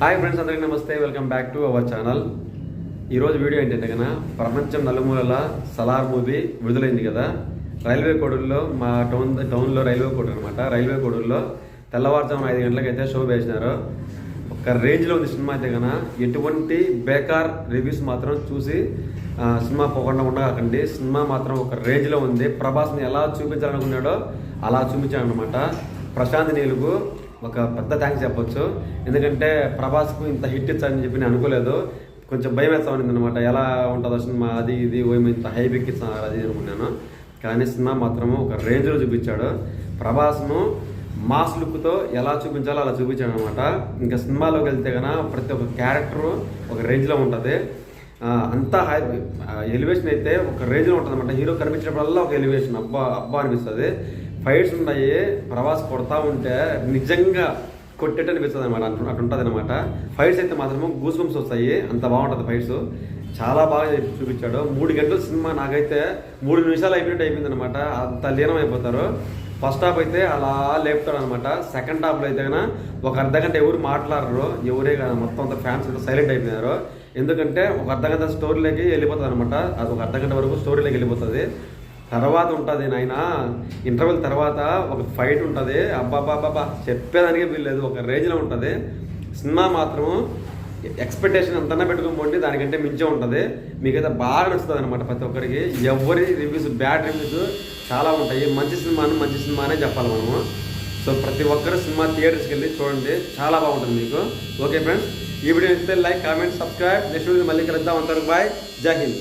Hi friends అందరికీ నమస్తే. Welcome back to our channel ఈరోజు వీడియో ఏంటంటే కనుక ప్రపంచం నలుమూలల సలార్ మూవీ విడుదలైంది కదా. రైల్వే కోడూరులో మా టౌన్ టౌన్లో రైల్వే కోడూరు అనమాట రైల్వే కోడూరులో తెల్లవారుజామున ఐదు గంటలకు అయితే షో వేసినారు. ఒక రేంజ్లో ఉంది సినిమా అయితే కనుక ఎటువంటి బేకార్ రివ్యూస్ మాత్రం చూసి సినిమా పోకుండా ఉండకండి. సినిమా మాత్రం ఒక రేంజ్లో ఉంది. ప్రభాస్ని ఎలా చూపించాలనుకున్నాడో అలా చూపించాడనమాట ప్రశాంత్ నీలుగు ఒక పెద్ద థ్యాంక్స్ చెప్పొచ్చు. ఎందుకంటే ప్రభాస్కు ఇంత హిట్ ఇచ్చారని చెప్పి నేను అనుకోలేదు. కొంచెం భయం వేస్తా అనమాట ఎలా ఉంటుందో సినిమా అది ఇది ఓ ఇంత హైప్ ఎక్కిస్తున్నారు అది అనుకున్నాను. కానీ సినిమా మాత్రం ఒక రేంజ్లో చూపించాడు. ప్రభాస్ను మాస్ లుక్తో ఎలా చూపించాలో అలా చూపించాడు అనమాట ఇంకా సినిమాలోకి వెళ్తే కన్నా ప్రతి ఒక్క క్యారెక్టరు ఒక రేంజ్లో ఉంటుంది. అంతా హై ఎలివేషన్ అయితే ఒక రేంజ్లో ఉంటుంది అనమాట హీరో కనిపించినప్పుడల్లా ఒక ఎలివేషన్ అబ్బా అబ్బా అనిపిస్తుంది. ఫైట్స్ ఉన్నాయి ప్రవాస్ కొడతా ఉంటే నిజంగా కొట్టేట అనిపిస్తుంది అనమాట అటు అటు ఉంటుంది అనమాట ఫైట్స్ అయితే మాత్రము గూస్ బంప్స్ వస్తాయి అంత బాగుంటుంది ఫైట్స్. చాలా బాగా చూపించాడు. మూడు గంటల సినిమా నాకైతే మూడు నిమిషాలు అయిపోయినట్టు అయిపోయింది అనమాట అంత లీనం అయిపోతారు ఫస్ట్ హాఫ్ అయితే అలా లేపుతాడు అనమాట సెకండ్ హాఫ్లో అయితే కన్నా ఒక అర్ధ గంట ఎవరు మాట్లాడరు. ఎవరే కదా మొత్తం అంత ఫ్యాన్స్ అంతా సైలెంట్ అయిపోయినారు. ఎందుకంటే ఒక అర్ధ గంట స్టోరీలోకి వెళ్ళిపోతుంది అనమాట అది ఒక అర్ధ గంట వరకు స్టోరీలోకి వెళ్ళిపోతుంది. తర్వాత ఉంటుంది నాయన. ఇంటర్వెల్ తర్వాత ఒక ఫైట్ ఉంటుంది. అబ్బాబాబాబా చెప్పేదానికే వీల్లేదు. ఒక రేంజ్లో ఉంటుంది. సినిమా మాత్రం ఎక్స్పెక్టేషన్ అంతా పెట్టుకొని దానికంటే మించే ఉంటుంది. మీకైతే బాగా నచ్చుతుంది అనమాట ప్రతి ఒక్కరికి. ఎవరి రివ్యూస్ బ్యాడ్ రివ్యూస్ చాలా ఉంటాయి. మంచి సినిమాను మంచి సినిమానే చెప్పాలి మనము. సో ప్రతి ఒక్కరు సినిమా థియేటర్స్కి వెళ్ళి చూడండి. చాలా బాగుంటుంది మీకు. Okay friends. ఈ వీడియో ఇస్తే like comment subscribe. Next video మళ్ళీ కలుద్దాం. అంతవరకు బాయ్. జై హింద్.